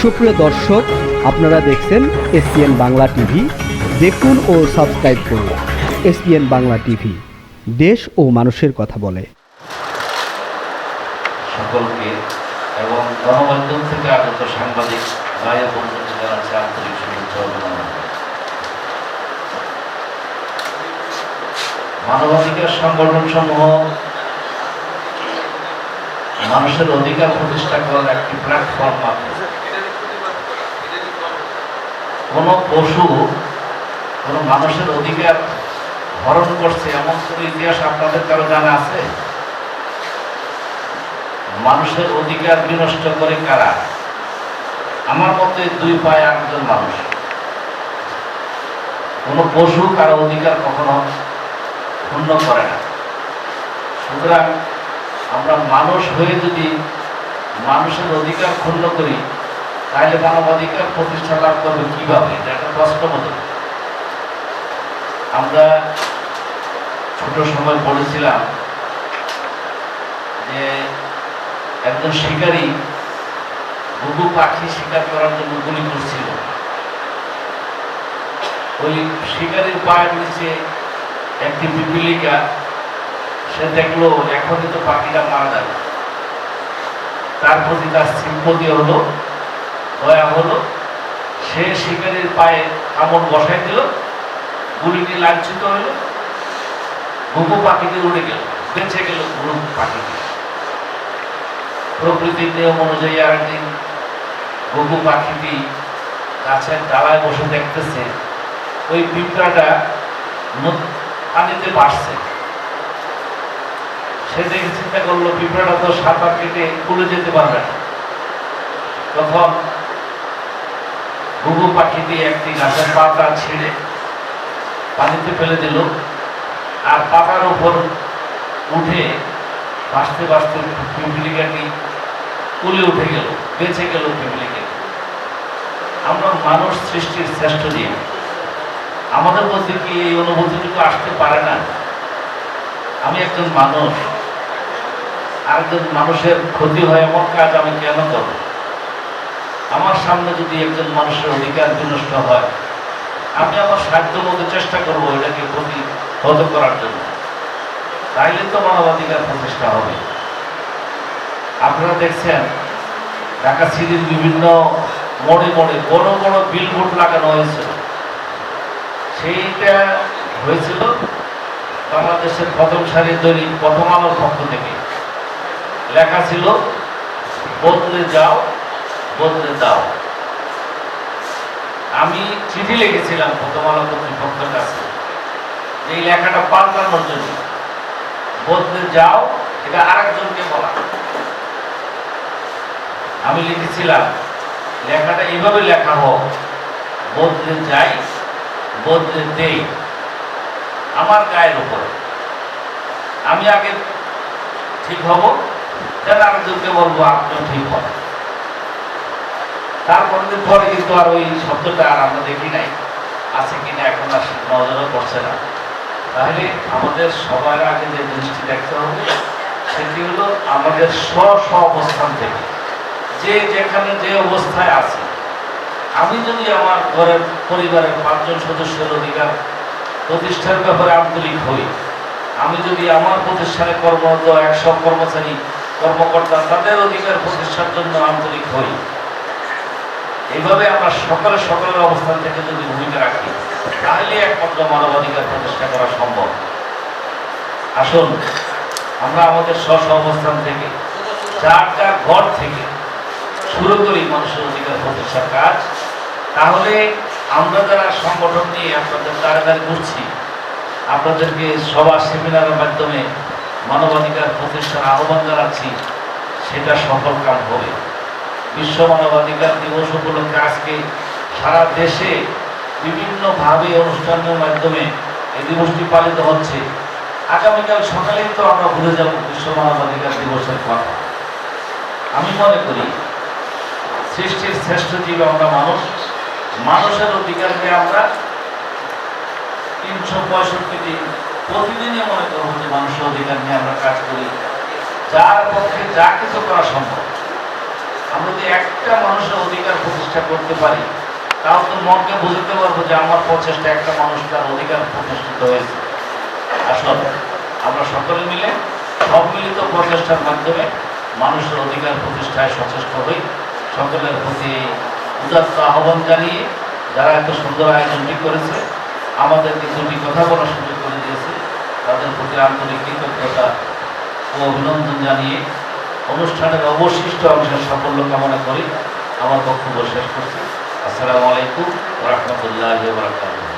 সুপ্রিয় দর্শক, আপনারা দেখছেন এসপিএন বাংলা টিভি। দেখুন ও সাবস্ক্রাইব করুন এসপিএন বাংলা টিভি। দেশ ও মানুষের কথা বলে। সকলকে এবং গণমাধ্যম থেকে আগত সাংবাদিক ভাই বন্ধুকে জানাচ্ছি আন্তরিক মানবাধিকার সংগঠন সমূহ মানুষের অধিকার প্রতিষ্ঠা করার একটি প্ল্যাটফর্ম মাত্র। কোন পশু, কোন মানুষের অধিকার হরণ করছে এমন কোনো ইতিহাস আপনাদের কারও জানা আছে? মানুষের অধিকার বিনষ্ট করে কারা? আমার মতে দুই পায়ে আটজন মানুষ। কোনো পশু কারও অধিকার কখনো ক্ষুণ্ণ করে না। সুতরাং আমরা মানুষ হয়ে যদি মানুষের অধিকার ক্ষুণ্ণ করি তাহলে মানবাধিকার প্রতিষ্ঠা লাভ করবে কীভাবে? এটা একটা প্রশ্ন মতো। আমরা ছোট সময় পড়েছিলাম যে একজন শিকারী বহু পাখি শিকার করার জন্য গুলি করছিল। ওই শিকারীর পায়ের নিচে একটি পিপিলিকা, সে দেখল, এখনই তো পাখিটা মারা যাবে। তার প্রতি তার সিম্পতি হলো দয়া হলো, সে শিকারীর পায়ে কামড় বসাই দিল গুলিটি লাঞ্ছিত হইল, ঘুঘু পাখিতে উড়ে গেল, বেঁচে গেল ঘুঘু পাখিটি। প্রকৃতির নিয়ম অনুযায়ী আর একদিন ঘুঘু পাখিটি গাছের ডালায় বসে দেখতেছে, ওই পিঁপড়াটা পানিতে বাসছে সে দেখে চিন্তা করল, পিঁপড়াটা তো সাঁতার কেটে খুলে যেতে পারবে না। তখন ঘুঘু পাখিটি একটি গাছের পাতা ছিঁড়ে পানিতে ফেলে দিল। আর পাতার উপর উঠে বাঁচতে বাঁচতে পিপিলিকাটি কুলে উঠে গেল, বেঁচে গেল পিপিলিকা আমরা মানুষ সৃষ্টির শ্রেষ্ঠ জীব। আমাদের মধ্যে কি এই অনুভূতিটুকু আসতে পারে না? আমি একজন মানুষ, আরেকজন মানুষের ক্ষতি হয় এমন কাজ আমি কেন করব? আমার সামনে যদি একজন মানুষের অধিকার বিনষ্ট হয়, আমি আমার সাধ্য মতো চেষ্টা করব এটাকে প্রতিহত করার জন্য। তাইলে তো মানবাধিকার প্রতিষ্ঠা হবে। আপনারা দেখছেন, ঢাকা সিটির বিভিন্ন মোড়ে মোড়ে বড় বড় বিলবোর্ড লাগানো হয়েছিল সেইটা হয়েছিল বাংলাদেশের প্রথম সারির দৈনিক প্রথম আলোর পক্ষ থেকে। লেখা ছিল, বদলে যাও বদলে দাও। আমি চিঠি লিখেছিলাম প্রথম আলো কর্তৃপক্ষের কাছে। যে এই লেখাটা পাল্টানোর জন্য। বদলে যাও, এটা আরেকজনকে বলা। আমি লিখেছিলাম, লেখাটা এইভাবে লেখা হোক, বদলে যাই, বদলে দেই। আমার গায়ের উপরে। আমি আগে ঠিক হব তাহলে আরেকজনকে বলব, আপনিও ঠিক হন তারপর দিন পরে কিন্তু আর ওই শব্দটা আর আমরা দেখি নাই। আছে কিনা এখন আর নজরও করছে না। তাহলে আমাদের সবার আগে যে জিনিসটি দেখতে হবে, সেটি হলো আমাদের স্ব স্ব অবস্থান থেকে। যে যেখানে যে অবস্থায় আছে, আমি যদি আমার ঘরের পরিবারের পাঁচজন সদস্যের অধিকার প্রতিষ্ঠার ব্যাপারে আন্তরিক হই, আমি যদি আমার প্রতিষ্ঠানে কর্মরত একশো কর্মচারী, কর্মকর্তা তাদের অধিকার প্রতিষ্ঠার জন্য আন্তরিক হই এইভাবে আমরা সকালে সকালের অবস্থান থেকে যদি ভূমিকা রাখি, তাহলে একমাত্র মানবাধিকার প্রতিষ্ঠা করা সম্ভব। আসুন, আমরা আমাদের স্ব অবস্থান থেকে যার ঘর থেকে শুরু করি মানুষের অধিকার প্রতিষ্ঠার কাজ। তাহলে আমরা যারা সংগঠন নিয়ে আপনাদের দ্বারে ঘুরছি, আপনাদেরকে সভা, সেমিনারের মাধ্যমে মানবাধিকার প্রতিষ্ঠার আহ্বান জানাচ্ছি, সেটা সফল কাম হবে। বিশ্ব মানবাধিকার দিবস উপলক্ষে আজকে সারা দেশে বিভিন্নভাবে অনুষ্ঠানের মাধ্যমে এই দিবসটি পালিত হচ্ছে। আগামীকাল সকালেই তো আমরা ভুলে যাব বিশ্ব মানবাধিকার দিবসের কথা। আমি মনে করি, সৃষ্টির শ্রেষ্ঠ জীব আমরা মানুষ। মানুষের অধিকারকে আমরা তিনশো পঁয়ষট্টি দিন প্রতিদিনই মনে করব যে মানুষের অধিকার নিয়ে আমরা কাজ করি। যার পক্ষে যা কিছু করা সম্ভব। আমরা যদি একটা মানুষের অধিকার প্রতিষ্ঠা করতে পারি। তাও তো মনকে বুঝতে পারব যে আমার প্রচেষ্টা একটা মানুষ তার অধিকার প্রতিষ্ঠিত হয়েছে। আসল আমরা সকলে মিলে, সব মিলিত প্রচেষ্টার মাধ্যমে মানুষের অধিকার প্রতিষ্ঠায় সচেষ্ট হই। সকলের প্রতি উদাত্ত আহ্বান জানিয়ে যারা এত সুন্দর আয়োজনটি করেছে, আমাদেরকে দুটি কথা বলার সুযোগ করে দিয়েছে। তাদের প্রতি আন্তরিক কৃতজ্ঞতা ও অভিনন্দন জানিয়ে অনুষ্ঠানের অবশিষ্ট অংশের সাফল্য কামনা করি। আমার বক্তব্য শেষ করছি। আসসালামু আলাইকুম রহমতুল্লাহ বরাকাতুহ।